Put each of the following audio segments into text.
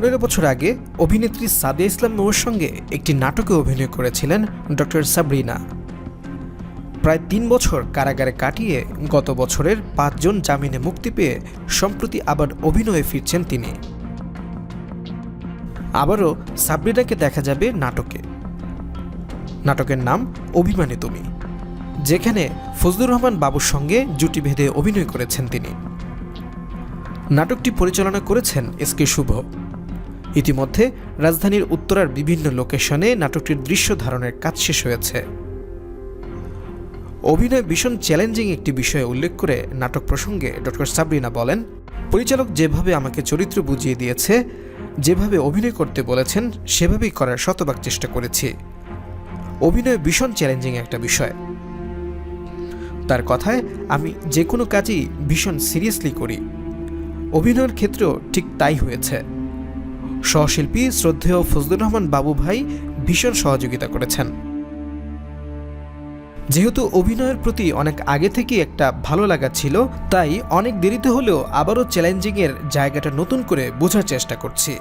পনেরো বছর আগে অভিনেত্রী সাদিয়া ইসলাম মৌর সঙ্গে একটি নাটকে অভিনয় করেছিলেন ডক্টর সাবরিনা। প্রায় তিন বছর কারাগারে কাটিয়ে গত বছরের পাঁচজন জামিনে মুক্তি পেয়ে সম্প্রতি আবার অভিনয়ে ফিরছেন তিনি। আবারও সাবরিনাকে দেখা যাবে নাটকে। নাটকের নাম অভিমানী তুমি, যেখানে ফজলুর রহমান বাবুর সঙ্গে জুটি বেঁধে অভিনয় করেছেন তিনি। নাটকটি পরিচালনা করেছেন এস কে শুভ। ইতিমধ্যে রাজধানীর উত্তরার বিভিন্ন লোকেশনে নাটকটির দৃশ্য ধারণের কাজ শেষ হয়েছে। অভিনয় ভীষণ চ্যালেঞ্জিং একটি বিষয়ে উল্লেখ করে নাটক প্রসঙ্গে ডক্টর সাবরিনা বলেন, পরিচালক যেভাবে আমাকে চরিত্র বুঝিয়ে দিয়েছে, যেভাবে অভিনয় করতে বলেছেন, সেভাবেই করার শতভাগ চেষ্টা করেছি। অভিনয় ভীষণ চ্যালেঞ্জিং একটা বিষয়। তার কথায়, আমি যে কোনো কাজই ভীষণ সিরিয়াসলি করি। অভিনয়ের ক্ষেত্রেও ঠিক তাই হয়েছে। সহশিল্পী শ্রদ্ধেয় ফজলুর রহমান বাবু ভাই ভীষণ সহযোগিতা করেছেন। যেহেতু অভিনয়ের প্রতি অনেক আগে থেকে একটা ভালো লাগা ছিল, তাই অনেক দেরিতে হলেও আবারও চ্যালেঞ্জিংয়ের জায়গাটা নতুন করে বোঝার চেষ্টা করছি।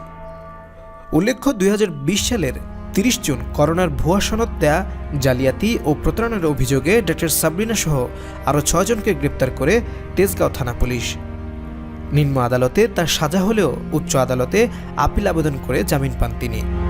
উল্লেখ্য দুই হাজার বিশ সালের তিরিশ জুন করোনার ভুয়া সনদ দেয়া, জালিয়াতি ও প্রতারণার অভিযোগে ডক্টর সাবরিনা সহ আরও ছয়জনকে গ্রেপ্তার করে তেজগাঁও থানা পুলিশ। নিম্ন আদালতে তার সাজা হলেও উচ্চ আদালতে আপিল আবেদন করে জামিন পান তিনি।